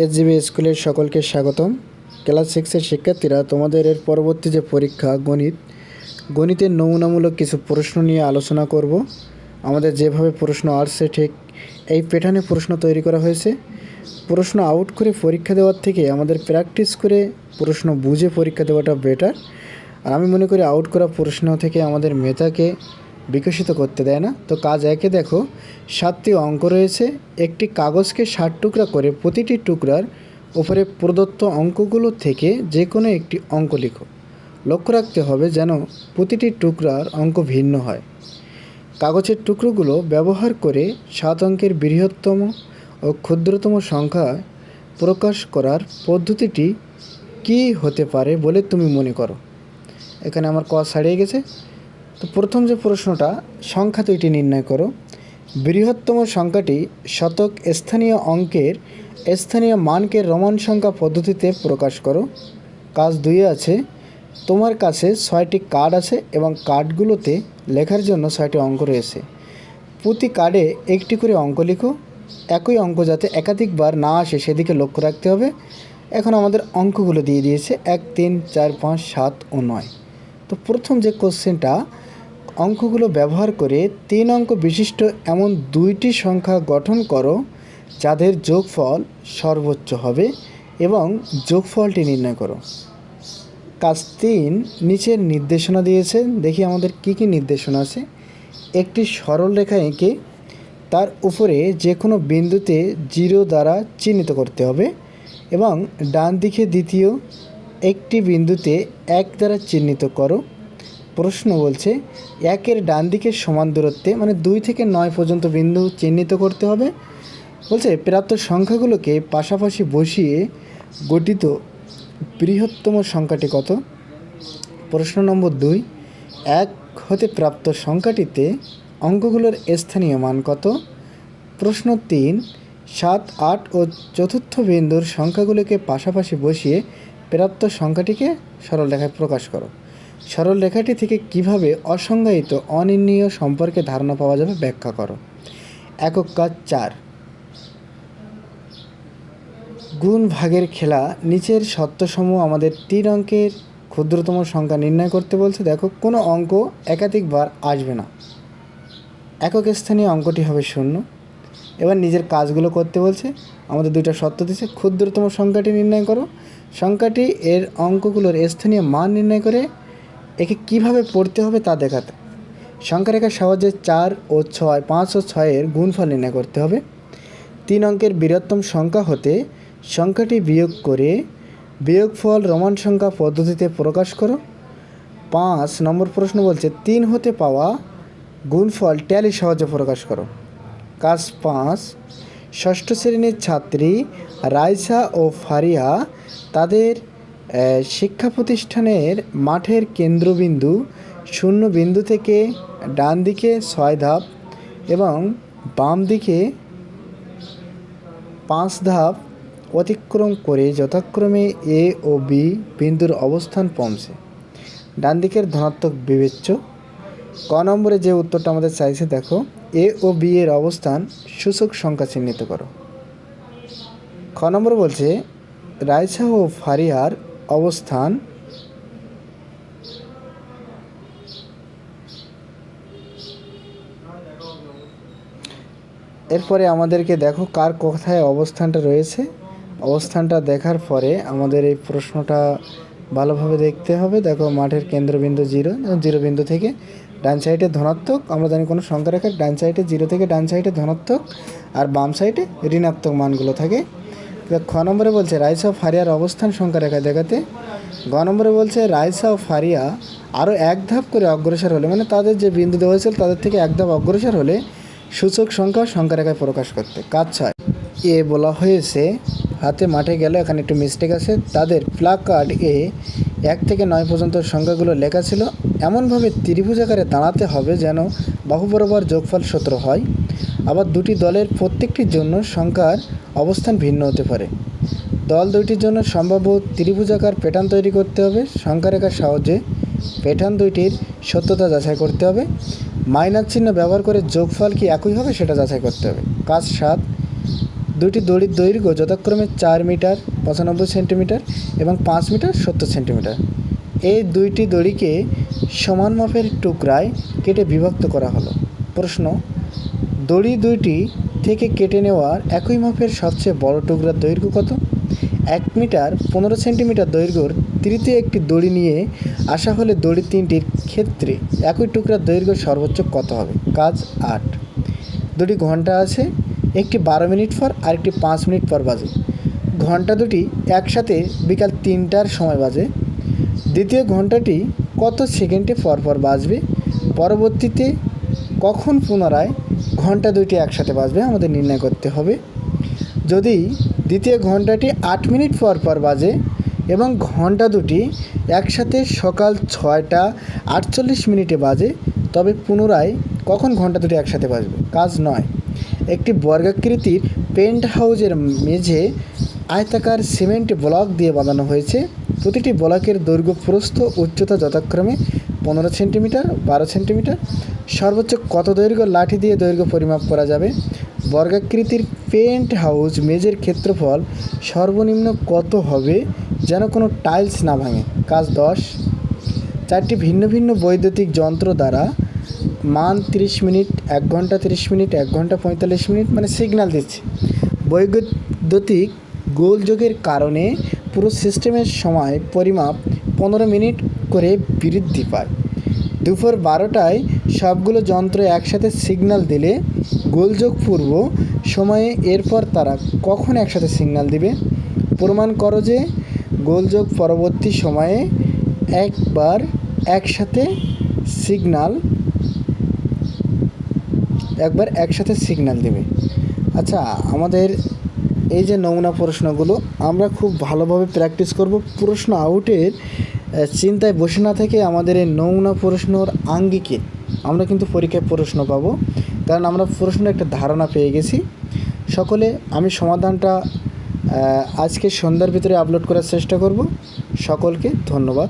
এসজিবি স্কুলের সকলকে স্বাগতম। ক্লাস সিক্সের শিক্ষার্থীরা, তোমাদের এর পরবর্তী যে পরীক্ষা, গণিত, গণিতের নমুনামূলক কিছু প্রশ্ন নিয়ে আলোচনা করব। আমাদের যেভাবে প্রশ্ন আসছে, ঠিক এই প্যাটার্নে প্রশ্ন তৈরি করা হয়েছে। প্রশ্ন আউট করে পরীক্ষা দেওয়ার থেকে আমাদের প্র্যাকটিস করে প্রশ্ন বুঝে পরীক্ষা দেওয়াটা বেটার। আর আমি মনে করি, আউট করা প্রশ্ন থেকে আমাদের মেধাকে বিকশিত করতে দেয় না। তো কাজ একে দেখো, সাতটি অঙ্ক রয়েছে। একটি কাগজকে ষাট টুকরা করে প্রতিটি টুকরার উপরে প্রদত্ত অঙ্কগুলো থেকে যে কোনো একটি অঙ্ক লিখো। লক্ষ্য রাখতে হবে যেন প্রতিটি টুকরার অঙ্ক ভিন্ন হয়। কাগজের টুকরোগুলো ব্যবহার করে সাত অঙ্কের বৃহত্তম ও ক্ষুদ্রতম সংখ্যা প্রকাশ করার পদ্ধতিটি কী হতে পারে বলে তুমি মনে করো? এখানে আমার ক ছাড়িয়ে গেছে। তো প্রথম যে প্রশ্নটা সংখ্যা দুইটি নির্ণয় করো। বৃহত্তম সংখ্যাটি শতক স্থানীয় অঙ্কের, স্থানীয় মানকে রোমান সংখ্যা পদ্ধতিতে প্রকাশ করো। কাজ দুইয়ে আছে, তোমার কাছে ছয়টি কার্ড আছে এবং কার্ডগুলোতে লেখার জন্য ছয়টি অঙ্ক রয়েছে। প্রতি কার্ডে একটি করে অঙ্ক লিখো। একই অঙ্ক যাতে একাধিকবার না আসে, সেদিকে লক্ষ্য রাখতে হবে। এখন আমাদের অঙ্কগুলো দিয়ে দিয়েছে এক, তিন, চার, পাঁচ, সাত ও নয়। তো প্রথম যে কোশ্চেনটা অঙ্কগুলো ব্যবহার করে তিন অঙ্ক বিশিষ্ট এমন দুইটি সংখ্যা গঠন করো যাদের যোগফল সর্বোচ্চ হবে এবং যোগফলটি নির্ণয় করো। কাজ তিন, নিচের নির্দেশনা দিয়েছে। দেখি আমাদের কি কি নির্দেশনা আছে। একটি সরল রেখা এঁকে তার উপরে যে কোনো বিন্দুতে জিরো দ্বারা চিহ্নিত করতে হবে এবং ডান দিকে দ্বিতীয় একটি বিন্দুতে এক দ্বারা চিহ্নিত করো। প্রশ্ন বলছে, একের ডান দিকের সমান দূরত্বে মানে দুই থেকে নয় পর্যন্ত বিন্দু চিহ্নিত করতে হবে। বলছে, প্রাপ্ত সংখ্যাগুলোকে পাশাপাশি বসিয়ে গঠিত বৃহত্তম সংখ্যাটি কত? প্রশ্ন নম্বর দুই, এক হতে প্রাপ্ত সংখ্যাটিতে অঙ্কগুলোর স্থানীয় মান কত? প্রশ্ন তিন, সাত, আট ও চতুর্থ বিন্দুর সংখ্যাগুলোকে পাশাপাশি বসিয়ে প্রাপ্ত সংখ্যাটিকে সরল রেখায় প্রকাশ করো। সরল রেখাটি থেকে কীভাবে অসংজ্ঞায়িত অনির্ণীয় সম্পর্কে ধারণা পাওয়া যাবে ব্যাখ্যা করো। একক কাজ চার। গুণ ভাগের খেলা নিচের সত্যসমূহ আমাদের তিন অঙ্কের ক্ষুদ্রতম সংখ্যা নির্ণয় করতে বলছে। দেখো, কোনো অঙ্ক একাধিকবার আসবে না। একক স্থানীয় অঙ্কটি হবে শূন্য। এবার নিজের কাজগুলো করতে বলছে। আমাদের দুইটা সত্য দিচ্ছে ক্ষুদ্রতম সংখ্যাটি নির্ণয় করো। সংখ্যাটি এর অঙ্কগুলোর স্থানীয় মান নির্ণয় করে একে কীভাবে পড়তে হবে তা দেখাতে। সংখ্যা রেখার সাহায্যে চার ও ছয়, পাঁচ ও ছয়ের গুণফল নির্ণয় করতে হবে। তিন অঙ্কের বৃহত্তম সংখ্যা হতে সংখ্যাটি বিয়োগ করে বিয়োগফল রোমান সংখ্যা পদ্ধতিতে প্রকাশ করো। পাঁচ নম্বর প্রশ্ন বলছে, তিন হতে পাওয়া গুণফল ট্যালি সহজে প্রকাশ করো। কাজ পাঁচ, ষষ্ঠ শ্রেণির ছাত্রী রাইসা ও ফারিয়া তাদের শিক্ষা প্রতিষ্ঠানের মাঠের কেন্দ্রবিন্দু শূন্য বিন্দু থেকে ডান দিকে ছয় ধাপ এবং বাম দিকে পাঁচ ধাপ অতিক্রম করে যথাক্রমে এ ও বি বিন্দুর অবস্থান পৌঁছে। ডান দিকের ধনাত্মক বিবেচ্য। ক নম্বরে যে উত্তরটা আমাদের চাইছে, দেখো, এ ও বি এর অবস্থান সূচক সংখ্যা চিহ্নিত করো। খ নম্বর বলছে রায়সা ও ফারিয়ার অবস্থান এরপরে আমাদেরকে দেখো কার কোথায় অবস্থানটা রয়েছে। অবস্থানটা দেখার পরে আমাদের এই প্রশ্নটা ভালোভাবে দেখতে হবে। দেখো মাঠের কেন্দ্রবিন্দু জিরো জিরো বিন্দু থেকে ডান সাইডে ধনাত্মক। আমরা জানি কোনো সংখ্যা রেখার ডান সাইডে জিরো থেকে ডান সাইডে ধনাত্মক আর বাম সাইডে ঋণাত্মক মানগুলো থাকে। খ নম্বরে বলছে, রাইসা ও ফারিয়ার অবস্থান সংখ্যা রেখা দেখাতে। গ নম্বরে বলছে, রাইসা ও ফারিয়া আরও এক ধাপ করে অগ্রসর হলে মানে তাদের যে বিন্দু দেওয়া হয়েছিল তাদের থেকে এক ধাপ অগ্রসর হলে সূচক সংখ্যা সংখ্যা রেখায় প্রকাশ করতে। কাজ ছয়। এ বলা হয়েছে, হাতে মাঠে গেল, এখানে একটু মিস্টেক আছে, তাদের প্লাক কার্ড এ এক থেকে নয় পর্যন্ত সংখ্যাগুলো লেখা ছিল। এমনভাবে ত্রিভুজ আকারে দাঁড়াতে হবে যেন বাহু বরাবর যোগফল সূত্র হয়। আবার দুটি দলের প্রত্যেকটির জন্য সংখ্যার অবস্থান ভিন্ন হতে পারে। দল দুইটির জন্য সম্ভাব্য ত্রিভুজাকার প্যাটার্ন তৈরি করতে হবে। সংখ্যা রেখার সাহায্যে প্যাটার্ন দুইটির সত্যতা যাচাই করতে হবে। মাইনাস চিহ্ন ব্যবহার করে যোগফল কি একই হবে সেটা যাচাই করতে হবে। কাজ সাত। দুটি দড়ির দৈর্ঘ্য যথাক্রমে চার মিটার, পঁচানব্বই সেন্টিমিটার এবং পাঁচ মিটার, সত্তর সেন্টিমিটার। এই দুইটি দড়িকে সমান মাপের টুকরায় কেটে বিভক্ত করা হলো। প্রশ্ন, দড়ি দুইটি থেকে কেটে নেওয়ার একই মাপের সবচেয়ে বড় টুকরার দৈর্ঘ্য কত? এক মিটার, পনেরো সেন্টিমিটার দৈর্ঘ্যর তৃতীয় একটি দড়ি নিয়ে আসা হলে দড়ি তিনটির ক্ষেত্রে একই টুকরার দৈর্ঘ্য সর্বোচ্চ কত হবে? কাজ আট। দুটি ঘণ্টা আছে, একটি বারো মিনিট পর আর একটি পাঁচ মিনিট পর বাজে। ঘণ্টা দুটি একসাথে বিকাল তিনটার সময় বাজে। দ্বিতীয় ঘন্টাটি কত সেকেন্ডে পর পর বাজবে? পরবর্তীতে কখন পুনরায় ঘণ্টা দুইটি একসাথে বাজবে, আমাদের নির্ণয় করতে হবে। যদি দ্বিতীয় ঘন্টাটি আট মিনিট পর পর বাজে এবং ঘণ্টা দুটি একসাথে সকাল ছয়টা আটচল্লিশ মিনিটে বাজে, তবে পুনরায় কখন ঘণ্টা দুটি একসাথে বাজবে? কাজ নয়। একটি বর্গাকৃতির পেন্ট হাউজের মেঝে আয়তাকার সিমেন্ট ব্লক দিয়ে বাঁধানো হয়েছে। প্রতিটি ব্লকের দৈর্ঘ্য প্রস্থ, উচ্চতা যথাক্রমে পনেরো সেন্টিমিটার, বারো সেন্টিমিটার। সর্বোচ্চ কত দৈর্ঘ্য লাঠি দিয়ে দৈর্ঘ্য পরিমাপ করা যাবে? বর্গাকৃতির পেন্ট হাউস মেজের ক্ষেত্রফল সর্বনিম্ন কত হবে যেন কোনো টাইলস না ভাঙে? কাজ দশ। চারটি ভিন্ন ভিন্ন বৈদ্যুতিক যন্ত্র দ্বারা মান তিরিশ মিনিট, এক ঘণ্টা তিরিশ মিনিট, এক ঘণ্টা পঁয়তাল্লিশ মিনিট মানে সিগন্যাল দিচ্ছে। বৈদ্যুতিক গোলযোগের কারণে পুরো সিস্টেমের সময় পরিমাপ পনেরো মিনিট করে বৃদ্ধি পায়। দুপুর বারোটায় সবগুলো যন্ত্র একসাথে সিগন্যাল দিলে গোলযোগ পূর্ব সময়ে এরপর তারা কখন একসাথে সিগন্যাল দিবে? প্রমাণ করো যে গোলযোগ পরবর্তী সময়ে একবার একসাথে সিগনাল একবার একসাথে সিগনাল দেবে। আচ্ছা আমাদের এই যে নমুনা প্রশ্নগুলো, আমরা খুব ভালোভাবে প্র্যাকটিস করব। প্রশ্ন আউটের চিন্তায় বসে না থেকে আমাদের এই নমুনা প্রশ্নর আঙ্গিকে আমরা কিন্তু পরীক্ষায় প্রশ্ন পাবো। কারণ আমরা প্রশ্নের একটা ধারণা পেয়ে গেছি। সকলে, আমি সমাধানটা আজকে সন্ধ্যার ভিতরে আপলোড করার চেষ্টা করব। সকলকে ধন্যবাদ।